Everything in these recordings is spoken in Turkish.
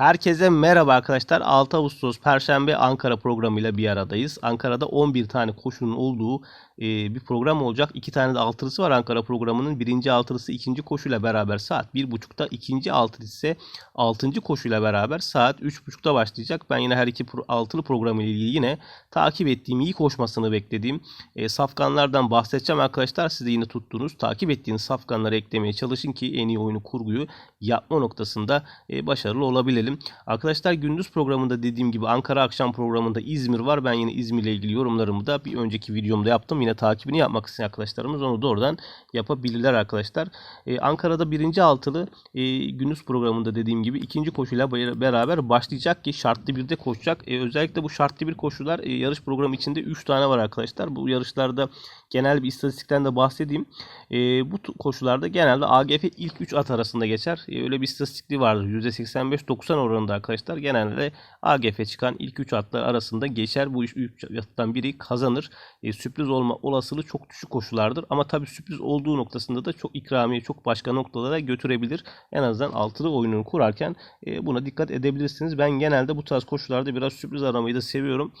Herkese merhaba arkadaşlar. 6 Ağustos Perşembe Ankara programıyla bir aradayız. Ankara'da 11 tane koşunun olduğu e, bir program olacak. 2 tane de altılısı var Ankara programının. Birinci altılısı ikinci koşuyla beraber saat 1.30'da. ikinci altılısı ise 6. koşuyla beraber saat 3.30'da başlayacak. Ben yine her iki pro- altılı programı ile ilgili yine takip ettiğim, iyi koşmasını beklediğim e, safkanlardan bahsedeceğim arkadaşlar. Siz de yine tuttuğunuz, takip ettiğiniz safkanları eklemeye çalışın ki en iyi oyunu kurguyu yapma noktasında e, başarılı olabilelim. Arkadaşlar gündüz programında dediğim gibi Ankara akşam programında İzmir var. Ben yine İzmir ile ilgili yorumlarımı da bir önceki videomda yaptım. Yine takibini yapmak isteyen arkadaşlarımız onu doğrudan yapabilirler arkadaşlar. E, Ankara'da birinci altılı e, gündüz programında dediğim gibi ikinci koşuyla beraber başlayacak ki şartlı bir de koşacak. E, özellikle bu şartlı bir koşular e, yarış programı içinde 3 tane var arkadaşlar. Bu yarışlarda genel bir istatistikten de bahsedeyim. E, bu koşularda genelde AGF ilk 3 at arasında geçer. E, öyle bir istatistikli vardır. %85-90 oranında arkadaşlar. Genelde AGF çıkan ilk 3 atlar arasında geçer. Bu 3 attan biri kazanır. E, sürpriz olma olasılığı çok düşük koşulardır. Ama tabii sürpriz olduğu noktasında da çok ikramiye, çok başka noktalara götürebilir. En azından altılı oyununu kurarken e, buna dikkat edebilirsiniz. Ben genelde bu tarz koşularda biraz sürpriz aramayı da seviyorum.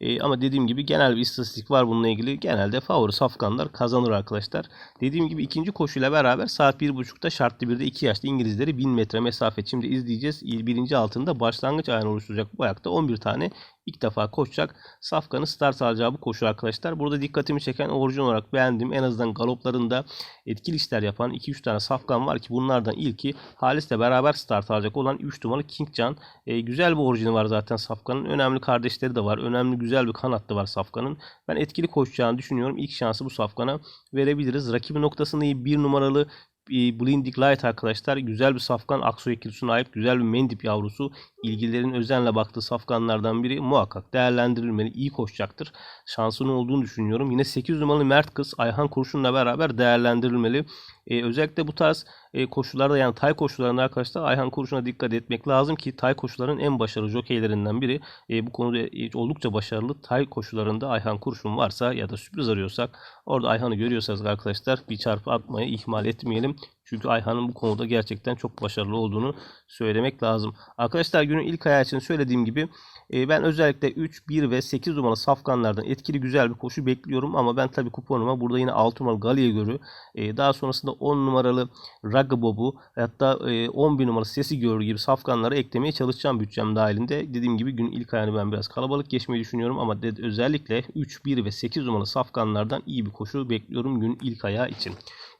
E, ama dediğim gibi genel bir istatistik var bununla ilgili. Genelde favori safkanlar kazanır arkadaşlar. Dediğim gibi ikinci koşuyla beraber saat 1.30'da şartlı bir de 2 yaşlı İngilizleri 1000 metre mesafe şimdi izleyeceğiz. Birinci altında başlangıç ayağını oluşturacak bu ayakta 11 tane ilk defa koşacak. Safkan'ın start alacağı bu koşu arkadaşlar. Burada dikkatimi çeken orijin olarak beğendiğim en azından galoplarında etkili işler yapan 2-3 tane Safkan var ki bunlardan ilki Halis'le beraber start alacak olan 3 numaralı King Can. E, güzel bir orijini var zaten Safkan'ın. Önemli kardeşleri de var. Önemli güzel bir kanatlı var Safkan'ın. Ben etkili koşacağını düşünüyorum. İlk şansı bu Safkan'a verebiliriz. Rakibi noktasında iyi bir numaralı e, Blindik Light arkadaşlar. Güzel bir safkan. Aksoy ikilisine ait güzel bir mendip yavrusu. İlgilerin özenle baktığı safkanlardan biri. Muhakkak değerlendirilmeli. İyi koşacaktır. Şansının olduğunu düşünüyorum. Yine 8 numaralı Mert Kız Ayhan Kurşun'la beraber değerlendirilmeli E, özellikle bu tarz e, koşularda yani tay koşularında arkadaşlar Ayhan Kurşun'a dikkat etmek lazım ki tay koşuların en başarılı jokeylerinden biri. E, bu konuda e, oldukça başarılı tay koşularında Ayhan Kurşun varsa ya da sürpriz arıyorsak orada Ayhan'ı görüyorsanız arkadaşlar bir çarpı atmayı ihmal etmeyelim çünkü Ayhan'ın bu konuda gerçekten çok başarılı olduğunu söylemek lazım. Arkadaşlar günün ilk ayağı için söylediğim gibi e, ben özellikle 3, 1 ve 8 numaralı safkanlardan etkili güzel bir koşu bekliyorum. Ama ben tabii kuponuma burada yine 6 numaralı Galia görü, e, daha sonrasında 10 numaralı Ragabob'u hatta e, 11 numaralı Sesi görü gibi safkanları eklemeye çalışacağım bütçem dahilinde. Dediğim gibi günün ilk ayağını ben biraz kalabalık geçmeyi düşünüyorum. Ama özellikle 3, 1 ve 8 numaralı safkanlardan iyi bir koşu bekliyorum günün ilk ayağı için.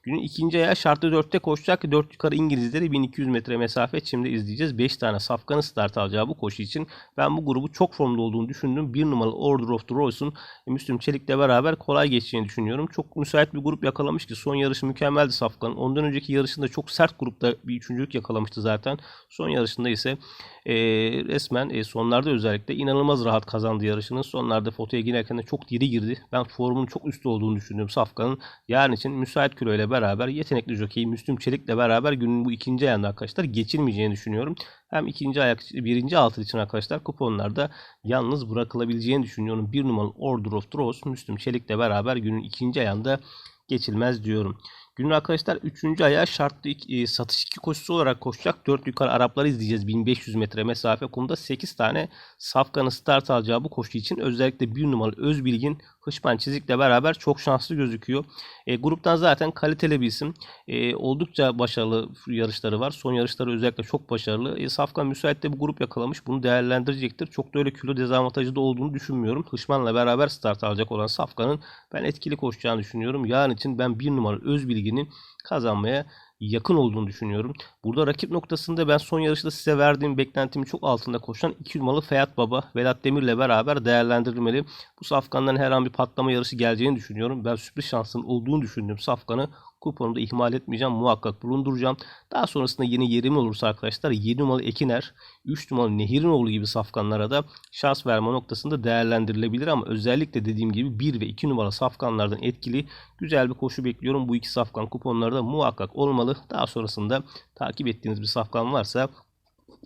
Günün ikinci ayağı şartlı 4'te koşacak. 4 yukarı İngilizleri 1200 metre mesafe şimdi izleyeceğiz. 5 tane safkanı start alacağı bu koşu için ben bu grubu çok formda olduğunu düşündüm. 1 numaralı Order of the Rose'un Müslüm Çelik'le beraber kolay geçeceğini düşünüyorum. Çok müsait bir grup yakalamış ki son yarışı mükemmeldi safkanın. Ondan önceki yarışında çok sert grupta bir üçüncülük yakalamıştı zaten. Son yarışında ise e, resmen e, sonlarda özellikle inanılmaz rahat kazandı yarışının. Sonlarda fotoya girerken de çok diri girdi. Ben formunun çok üstü olduğunu düşündüm Safkan'ın. Yarın için müsait kilo ile beraber yetenekli jockey Müslüm Çelik'le beraber günün bu ikinci ayağında arkadaşlar geçilmeyeceğini düşünüyorum. Hem ikinci ayak, birinci altı için arkadaşlar kuponlarda yalnız bırakılabileceğini düşünüyorum. Bir numaralı Order of the Rose Müslüm Çelik'le beraber günün ikinci ayağında geçilmez diyorum. Günün arkadaşlar 3. ayağı şartlı e, satış 2 koşusu olarak koşacak. 4 yukarı Arapları izleyeceğiz. 1500 metre mesafe kumda 8 tane Safkan'ın start alacağı bu koşu için özellikle 1 numaralı Özbilgin Hışman Çizik'le beraber çok şanslı gözüküyor. E, gruptan zaten kaliteli bir isim. E, oldukça başarılı yarışları var. Son yarışları özellikle çok başarılı. E, Safkan müsait de bir grup yakalamış. Bunu değerlendirecektir. Çok da öyle kilo dezavantajı da olduğunu düşünmüyorum. Hışman'la beraber start alacak olan Safkan'ın ben etkili koşacağını düşünüyorum. Yarın için ben 1 numaralı Özbilgin'i kazanmaya yakın olduğunu düşünüyorum. Burada rakip noktasında ben son yarışta size verdiğim beklentimin çok altında koşan 2 numaralı Feyat Baba Vedat Demir'le beraber değerlendirilmeli. Bu safkandan her an bir patlama yarışı geleceğini düşünüyorum. Ben sürpriz şansının olduğunu düşündüğüm safkanı kuponumda ihmal etmeyeceğim. Muhakkak bulunduracağım. Daha sonrasında yeni yerim olursa arkadaşlar 7 numaralı Ekiner, 3 numaralı Nehirinoğlu gibi safkanlara da şans verme noktasında değerlendirilebilir ama özellikle dediğim gibi 1 ve 2 numaralı safkanlardan etkili güzel bir koşu bekliyorum. Bu iki safkan kuponları da muhakkak olmalı. Daha sonrasında takip ettiğiniz bir safkan varsa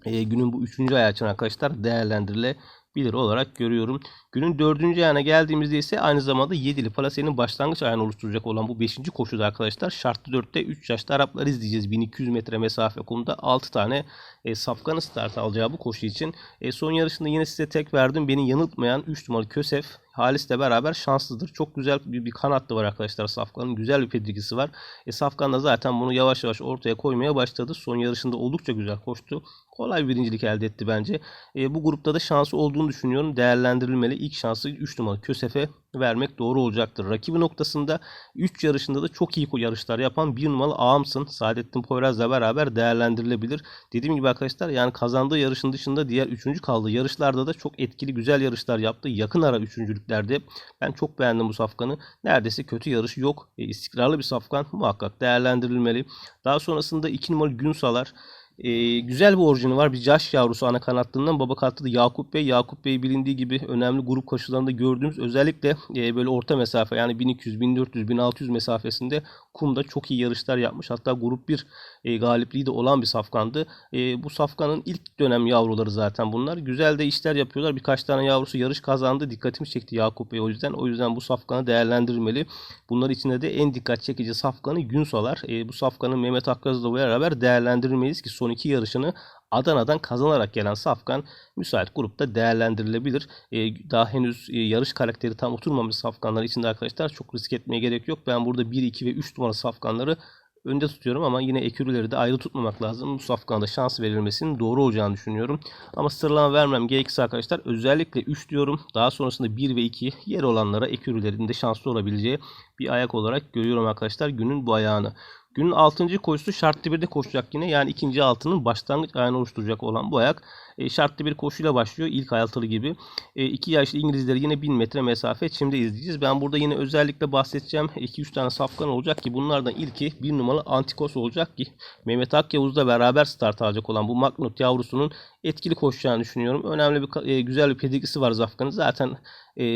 e, günün bu üçüncü ayağı için arkadaşlar değerlendirilebilir bilir olarak görüyorum. Günün dördüncü ayağına geldiğimizde ise aynı zamanda Yedili Palase'nin başlangıç ayağını oluşturacak olan bu 5. koşuda arkadaşlar şartlı 4'te 3 yaşlı Araplar izleyeceğiz. 1200 metre mesafe kumda 6 tane e, safkanı start alacağı bu koşu için. E, son yarışında yine size tek verdim. Beni yanıltmayan 3 numaralı Kösef Halis'le beraber şanslıdır. Çok güzel bir, bir kanatlı var arkadaşlar Safkan'ın. Güzel bir pedigisi var. E, Safkan da zaten bunu yavaş yavaş ortaya koymaya başladı. Son yarışında oldukça güzel koştu. Kolay bir birincilik elde etti bence. E, bu grupta da şansı olduğunu düşünüyorum. Değerlendirilmeli. İlk şansı 3 numaralı Kösef'e vermek doğru olacaktır. Rakibi noktasında 3 yarışında da çok iyi yarışlar yapan 1 numaralı Ağamsın. Saadettin Poyraz'la beraber değerlendirilebilir. Dediğim gibi arkadaşlar yani kazandığı yarışın dışında diğer 3. kaldığı yarışlarda da çok etkili güzel yarışlar yaptı. Yakın ara üçüncülüklerde ben çok beğendim bu safkanı. Neredeyse kötü yarış yok. E, istikrarlı bir safkan muhakkak değerlendirilmeli. Daha sonrasında 2 numaralı Günsalar e, güzel bir orijini var. Bir Caş yavrusu ana kanatlığından baba katlı da Yakup Bey. Yakup Bey bilindiği gibi önemli grup koşularında gördüğümüz özellikle e, böyle orta mesafe yani 1200, 1400, 1600 mesafesinde kumda çok iyi yarışlar yapmış. Hatta grup 1 e, galipliği de olan bir safkandı. E, bu safkanın ilk dönem yavruları zaten bunlar. Güzel de işler yapıyorlar. Birkaç tane yavrusu yarış kazandı. Dikkatimi çekti Yakup Bey o yüzden. O yüzden bu safkanı değerlendirmeli. Bunlar içinde de en dikkat çekici safkanı Günsalar. E, bu safkanın Mehmet Akkaz'la beraber değerlendirmeliyiz ki son iki yarışını Adana'dan kazanarak gelen Safkan müsait grupta değerlendirilebilir. Ee, daha henüz e, yarış karakteri tam oturmamış Safkanlar içinde arkadaşlar çok risk etmeye gerek yok. Ben burada 1, 2 ve 3 numara Safkanları önde tutuyorum ama yine ekürüleri de ayrı tutmamak lazım. Bu safkana da şans verilmesinin doğru olacağını düşünüyorum. Ama sıralama vermem gerekirse arkadaşlar özellikle 3 diyorum. Daha sonrasında 1 ve 2 yer olanlara ekürülerin de şanslı olabileceği bir ayak olarak görüyorum arkadaşlar günün bu ayağını. Günün 6. koşusu şartlı bir de koşacak yine. Yani ikinci altının başlangıç ayağını oluşturacak olan bu ayak. E, şartlı bir koşuyla başlıyor. ilk altılı gibi. E, iki yaşlı İngilizleri yine 1000 metre mesafe şimdi izleyeceğiz. Ben burada yine özellikle bahsedeceğim. 2-3 tane safkan olacak ki bunlardan ilki bir numaralı Antikos olacak ki Mehmet Akyavuz'la beraber start alacak olan bu Magnut yavrusunun etkili koşacağını düşünüyorum. Önemli bir e, güzel bir pedigrisi var Zafkan'ın. Zaten e,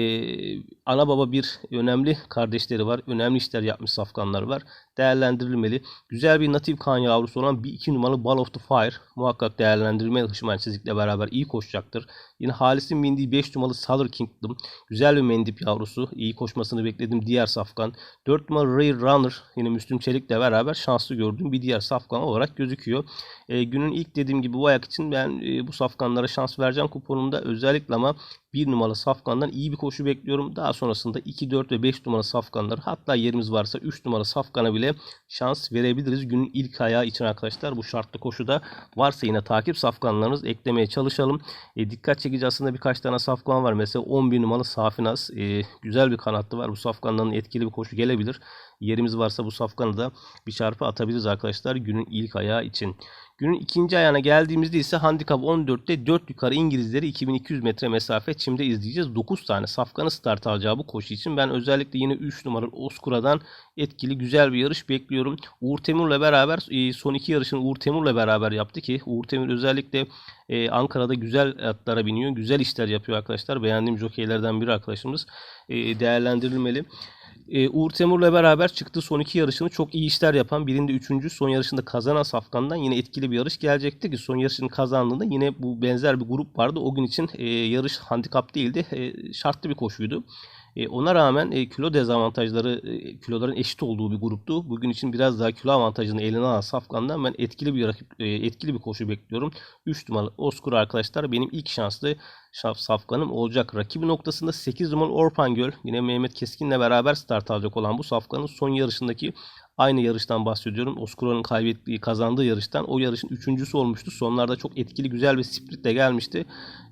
ana baba bir önemli kardeşleri var. Önemli işler yapmış safkanlar var. Değerlendirilmeli. Güzel bir natif kan yavrusu olan bir iki numaralı Ball of the Fire muhakkak değerlendirilmeli Hışman Çizik'le beraber iyi koşacaktır. Yine Halis'in bindiği 5 numaralı Souther Kingdom. Güzel bir mendip yavrusu. İyi koşmasını bekledim diğer safkan. 4 numaralı Ray Runner yine Müslüm Çelik'le beraber şanslı gördüğüm bir diğer safkan olarak gözüküyor. E, günün ilk dediğim gibi bu ayak için ben e, bu safkanlara şans vereceğim kuponumda. Özellikle ama 1 numaralı safkandan iyi bir koşu bekliyorum. Daha sonrasında 2, 4 ve 5 numaralı safkanlar hatta yerimiz varsa 3 numaralı safkana bile şans verebiliriz. Günün ilk ayağı için arkadaşlar bu şartlı koşuda varsa yine takip safkanlarınız eklemeye çalışalım. E, dikkat çekici aslında birkaç tane safkan var. Mesela 11 numaralı Safinas. E, güzel bir kanatlı var. Bu safkanların etkili bir koşu gelebilir. Yerimiz varsa bu safkanı da bir çarpı atabiliriz arkadaşlar günün ilk ayağı için. Günün ikinci ayağına geldiğimizde ise handikap 14'te 4 yukarı İngilizleri 2200 metre mesafe çimde izleyeceğiz. 9 tane safkanı start alacağı bu koşu için ben özellikle yine 3 numaralı Oskura'dan etkili güzel bir yarış bekliyorum. Uğur Temur'la beraber e, son iki yarışını Uğur Temur'la beraber yaptı ki Uğur Temur özellikle e, Ankara'da güzel atlara biniyor. Güzel işler yapıyor arkadaşlar. Beğendiğim jokeylerden biri arkadaşımız. E, değerlendirilmeli. E, Uğur Temur'la beraber çıktığı son iki yarışını çok iyi işler yapan birinde üçüncü son yarışında kazanan Safkan'dan yine etkili bir yarış gelecekti ki son yarışını kazandığında yine bu benzer bir grup vardı. O gün için e, yarış handikap değildi. E, şartlı bir koşuydu. E, ona rağmen e, kilo dezavantajları e, kiloların eşit olduğu bir gruptu. Bugün için biraz daha kilo avantajını eline alan Safkan'dan ben etkili bir rakip e, etkili bir koşu bekliyorum. 3 numaralı Oskur arkadaşlar benim ilk şanslı şaf safkanım olacak. Rakibi noktasında 8 numaralı Orpan Göl yine Mehmet Keskin'le beraber start alacak olan bu safkanın son yarışındaki Aynı yarıştan bahsediyorum. Oskuro'nun kaybettiği, kazandığı yarıştan. O yarışın üçüncüsü olmuştu. Sonlarda çok etkili, güzel bir spritle gelmişti.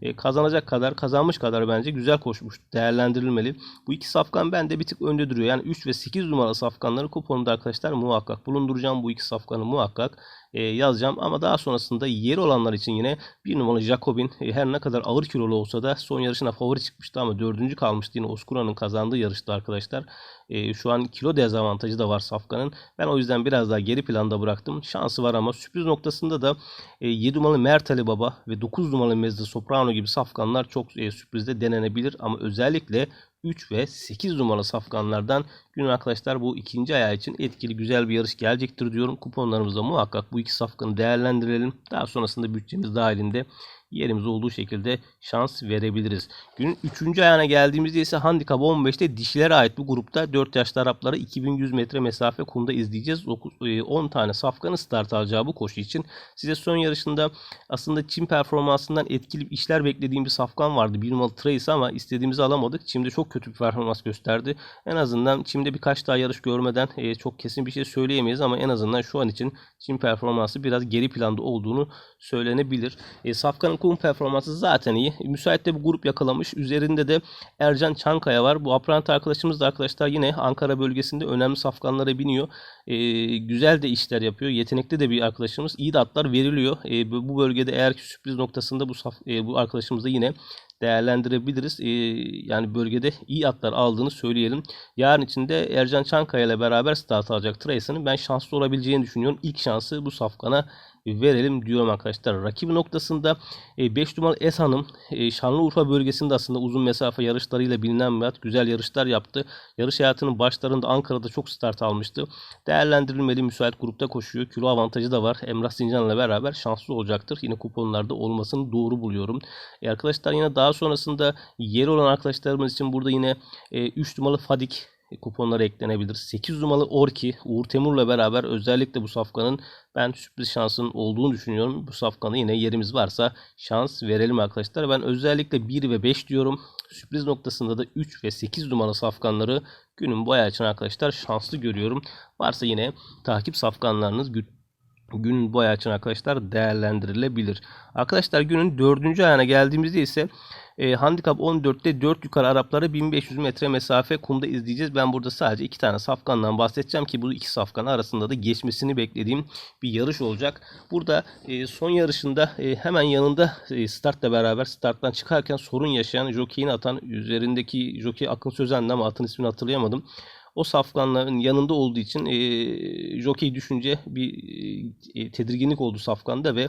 E, kazanacak kadar, kazanmış kadar bence güzel koşmuş. Değerlendirilmeli. Bu iki safkan bende bir tık önde duruyor. Yani 3 ve 8 numara safkanları kuponunda arkadaşlar muhakkak bulunduracağım. Bu iki safkanı muhakkak e, yazacağım. Ama daha sonrasında yeri olanlar için yine bir numaralı Jacobin e, her ne kadar ağır kilolu olsa da son yarışına favori çıkmıştı ama dördüncü kalmıştı. Yine Oskura'nın kazandığı yarışta arkadaşlar. E, şu an kilo dezavantajı da var Safkan'ın. Ben o yüzden biraz daha geri planda bıraktım. Şansı var ama sürpriz noktasında da e, 7 numaralı Mertali Baba ve 9 numaralı Mezde Soprano gibi safkanlar çok sürprizde denenebilir. Ama özellikle 3 ve 8 numaralı safkanlardan günün arkadaşlar bu ikinci ayağı için etkili güzel bir yarış gelecektir diyorum. Kuponlarımızda muhakkak bu iki safkanı değerlendirelim. Daha sonrasında bütçemiz dahilinde yerimiz olduğu şekilde şans verebiliriz. Günün 3. ayağına geldiğimizde ise handikap 15'te dişilere ait bu grupta 4 yaşlı Arapları 2100 metre mesafe kumda izleyeceğiz. 9, e, 10 tane safkanı start alacağı bu koşu için. Size son yarışında aslında Çin performansından etkili işler beklediğim bir safkan vardı. Bir numaralı Trace ama istediğimizi alamadık. Çim'de çok kötü bir performans gösterdi. En azından Çim'de birkaç daha yarış görmeden e, çok kesin bir şey söyleyemeyiz ama en azından şu an için Çin performansı biraz geri planda olduğunu söylenebilir. E, Safkan'ın kum performansı zaten iyi. Müsait de bir grup yakalamış. Üzerinde de Ercan Çankaya var. Bu Aprant arkadaşımız da arkadaşlar yine Ankara bölgesinde önemli safkanlara biniyor. E, güzel de işler yapıyor. Yetenekli de bir arkadaşımız. İyi de atlar veriliyor. E, bu bölgede eğer ki sürpriz noktasında bu saf, e, bu arkadaşımız da yine değerlendirebiliriz. Ee, yani bölgede iyi atlar aldığını söyleyelim. Yarın içinde Ercan Çankaya ile beraber start alacak Trace'nin ben şanslı olabileceğini düşünüyorum. İlk şansı bu safkana verelim diyorum arkadaşlar. Rakibi noktasında 5 numaralı Es Hanım e, Şanlıurfa bölgesinde aslında uzun mesafe yarışlarıyla bilinen bir at. Güzel yarışlar yaptı. Yarış hayatının başlarında Ankara'da çok start almıştı. Değerlendirilmeli müsait grupta koşuyor. Kilo avantajı da var. Emrah Sincan'la beraber şanslı olacaktır. Yine kuponlarda olmasını doğru buluyorum. E arkadaşlar yine daha sonrasında yer olan arkadaşlarımız için burada yine 3 numaralı Fadik kuponlara eklenebilir. 8 numaralı Orki Uğur Temur'la beraber özellikle bu safkanın ben sürpriz şansın olduğunu düşünüyorum. Bu safkanı yine yerimiz varsa şans verelim arkadaşlar. Ben özellikle 1 ve 5 diyorum. Sürpriz noktasında da 3 ve 8 numaralı safkanları günün boya için arkadaşlar şanslı görüyorum. Varsa yine takip safkanlarınız gün boya için arkadaşlar değerlendirilebilir. Arkadaşlar günün dördüncü ayağına geldiğimizde ise e, handikap 14'te 4 yukarı Arapları 1500 metre mesafe kumda izleyeceğiz. Ben burada sadece iki tane safkandan bahsedeceğim ki bu iki safkan arasında da geçmesini beklediğim bir yarış olacak. Burada e, son yarışında e, hemen yanında e, startla beraber starttan çıkarken sorun yaşayan jokeyini atan üzerindeki jokey Akın Sözen'di ama atın ismini hatırlayamadım o safkanların yanında olduğu için e, jockey düşünce bir e, tedirginlik oldu safkanda ve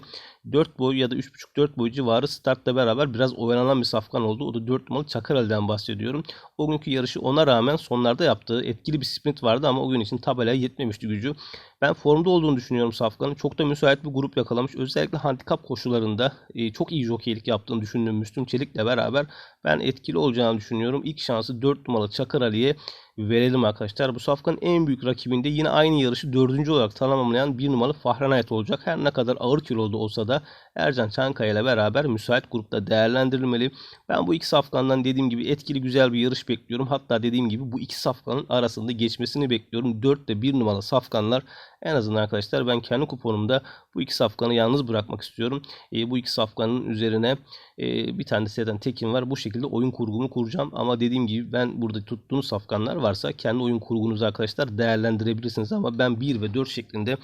4 boy ya da 3.5-4 boy civarı startla beraber biraz oyalanan bir safkan oldu. O da 4 numaralı Çakarel'den bahsediyorum. O günkü yarışı ona rağmen sonlarda yaptığı etkili bir sprint vardı ama o gün için tabelaya yetmemişti gücü. Ben formda olduğunu düşünüyorum Safkan'ın. Çok da müsait bir grup yakalamış. Özellikle handikap koşularında e, çok iyi jokeylik yaptığını düşündüğüm Müslüm Çelik'le beraber ben etkili olacağını düşünüyorum. İlk şansı 4 numaralı Çakır Ali'ye verelim arkadaşlar. Bu safkanın en büyük rakibinde yine aynı yarışı dördüncü olarak tamamlayan bir numaralı Fahrenheit olacak. Her ne kadar ağır kilolu olsa da Ercan Çankaya ile beraber müsait grupta değerlendirilmeli. Ben bu iki safkandan dediğim gibi etkili güzel bir yarış bekliyorum. Hatta dediğim gibi bu iki safkanın arasında geçmesini bekliyorum. 4 ile 1 numaralı safkanlar en azından arkadaşlar ben kendi kuponumda bu iki safkanı yalnız bırakmak istiyorum. E, bu iki safkanın üzerine e, bir tane de zaten tekim var. Bu şekilde oyun kurgumu kuracağım. Ama dediğim gibi ben burada tuttuğunuz safkanlar varsa kendi oyun kurgunuzu arkadaşlar değerlendirebilirsiniz. Ama ben 1 ve 4 şeklinde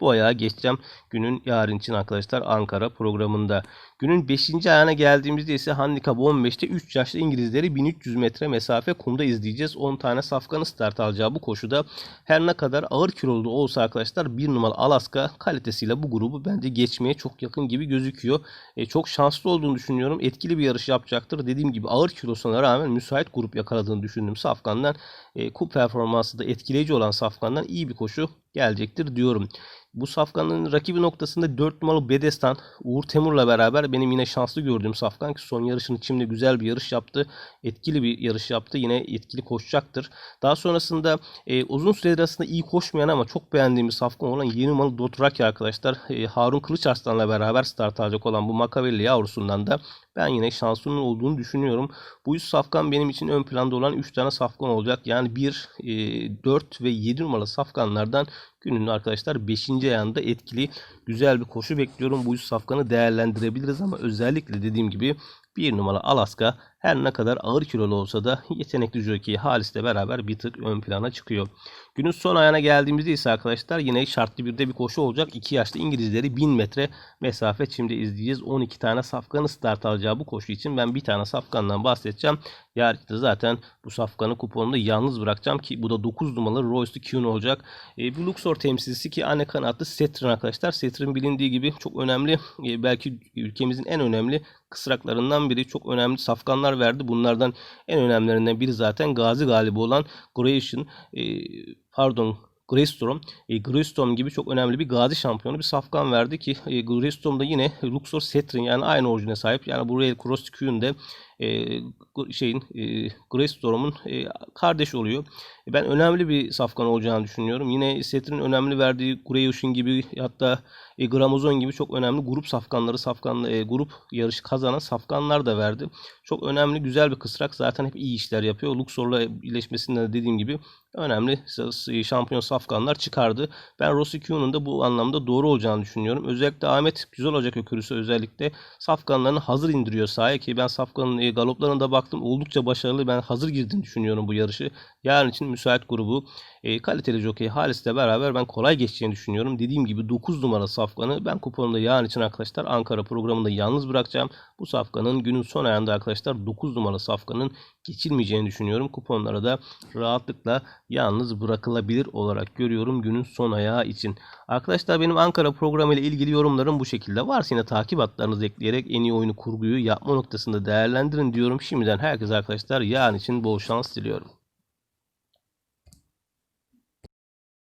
bu ayağa geçeceğim. Günün yarın için arkadaşlar Ankara programında. Günün 5. ayağına geldiğimizde ise handikap 15'te 3 yaşlı İngilizleri 1300 metre mesafe kumda izleyeceğiz. 10 tane safkanı start alacağı bu koşuda her ne kadar ağır kilolu olsa arkadaşlar 1 numaralı Alaska kalitesiyle bu grubu bence geçmeye çok yakın gibi gözüküyor. E, çok şanslı olduğunu düşünüyorum. Etkili bir yarış yapacaktır. Dediğim gibi ağır kilosuna rağmen müsait grup yakaladığını düşündüm Safkan'dan. E, kup performansı da etkileyici olan Safkan'dan iyi bir koşu gelecektir diyorum. Bu safkanın rakibi noktasında 4 numaralı Bedestan Uğur Temur'la beraber benim yine şanslı gördüğüm safkan ki son yarışını şimdi güzel bir yarış yaptı. Etkili bir yarış yaptı. Yine etkili koşacaktır. Daha sonrasında e, uzun süredir aslında iyi koşmayan ama çok beğendiğim bir safkan olan yeni numaralı Dotraki arkadaşlar. E, Harun Kılıçarslan'la beraber start alacak olan bu Makavelli yavrusundan da ben yine şansının olduğunu düşünüyorum. Bu 3 safkan benim için ön planda olan 3 tane safkan olacak. Yani 1, e, 4 ve 7 numaralı safkanlardan günün arkadaşlar 5. ayağında etkili güzel bir koşu bekliyorum. Bu 3 safkanı değerlendirebiliriz ama özellikle dediğim gibi 1 numara Alaska her ne kadar ağır kilolu olsa da yetenekli jockey Halis'le beraber bir tık ön plana çıkıyor. Günün son ayağına geldiğimizde ise arkadaşlar yine şartlı bir de bir koşu olacak. 2 yaşlı İngilizleri 1000 metre mesafe şimdi izleyeceğiz. 12 tane safkanı start alacağı bu koşu için ben bir tane safkandan bahsedeceğim. Yarışta zaten bu safkanı kuponunda yalnız bırakacağım ki bu da 9 numaralı Royce Kuhn olacak. E, bu Luxor temsilcisi ki anne kanatlı Setrin arkadaşlar. Setrin bilindiği gibi çok önemli e, belki ülkemizin en önemli kısraklarından biri. Çok önemli safkanlar verdi. Bunlardan en önemlilerinden biri zaten Gazi galibi olan Gratian. E, pardon Greystrom. E, gibi çok önemli bir gazi şampiyonu bir safkan verdi ki e, da yine Luxor Setrin yani aynı orijine sahip. Yani bu Royal Cross Q'un de e, şeyin e, Greystorm'un e, kardeş oluyor. E, ben önemli bir safkan olacağını düşünüyorum. Yine Setrin önemli verdiği Greyushin gibi hatta e, Gramozon gibi çok önemli grup safkanları, safkan e, grup yarışı kazanan safkanlar da verdi. Çok önemli, güzel bir kısrak. Zaten hep iyi işler yapıyor. Luxor'la birleşmesinden de dediğim gibi önemli şampiyon safkanlar çıkardı. Ben Rossi Q'nun da bu anlamda doğru olacağını düşünüyorum. Özellikle Ahmet güzel olacak ökürüsü özellikle safkanlarını hazır indiriyor sahaya ki ben safkanın e, galoplarına da baktım. Oldukça başarılı. Ben hazır girdiğini düşünüyorum bu yarışı. Yarın için müsait grubu. E, kaliteli jockey Halis'le beraber ben kolay geçeceğini düşünüyorum. Dediğim gibi 9 numara safkanı ben kuponumda yarın için arkadaşlar Ankara programında yalnız bırakacağım. Bu safkanın günün son ayında arkadaşlar 9 numara safkanın geçilmeyeceğini düşünüyorum. Kuponlara da rahatlıkla yalnız bırakılabilir olarak görüyorum günün son ayağı için. Arkadaşlar benim Ankara programı ile ilgili yorumlarım bu şekilde. Varsa yine takip hatlarınızı ekleyerek en iyi oyunu kurguyu yapma noktasında değerlendirin diyorum. Şimdiden herkese arkadaşlar yarın için bol şans diliyorum.